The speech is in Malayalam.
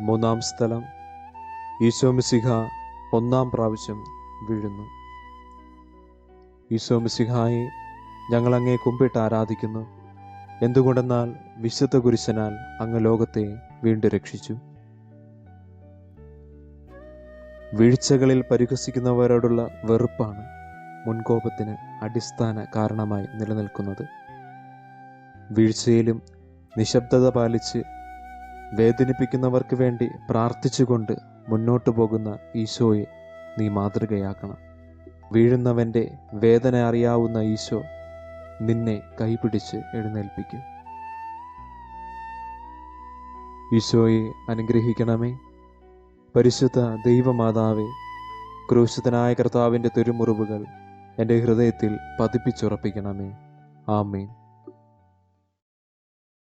മൂന്നാം സ്ഥലം. ഈശോമിസിഹ ഒന്നാം പ്രാവശ്യം വീഴുന്നു. ഈശോമിസിഹായെ ഞങ്ങൾ അങ്ങേ കുമ്പിട്ട് ആരാധിക്കുന്നു. എന്തുകൊണ്ടെന്നാൽ വിശുദ്ധ കുരിശനാൽ അങ്ങ് ലോകത്തെ വീണ്ടും രക്ഷിച്ചു. വീഴ്ചകളിൽ പരിഹസിക്കുന്നവരോടുള്ള വെറുപ്പാണ് മുൻകോപത്തിന് അടിസ്ഥാന കാരണമായി നിലനിൽക്കുന്നത്. വീഴ്ചയിലും നിശബ്ദത പാലിച്ച് വേദനിപ്പിക്കുന്നവർക്ക് വേണ്ടി പ്രാർത്ഥിച്ചുകൊണ്ട് മുന്നോട്ടു പോകുന്ന ഈശോയെ നീ മാതൃകയാക്കണം. വീഴുന്നവന്റെ വേദന അറിയാവുന്ന ഈശോ നിന്നെ കൈപിടിച്ച് എഴുന്നേൽപ്പിക്കും. ഈശോയെ അനുഗ്രഹിക്കണമേ. പരിശുദ്ധ ദൈവമാതാവേ ക്രൂശിതനായ കർത്താവിന്റെ തിരുമുറിവുകൾ എന്റെ ഹൃദയത്തിൽ പതിപ്പിച്ചുറപ്പിക്കണമേ. ആമേൻ.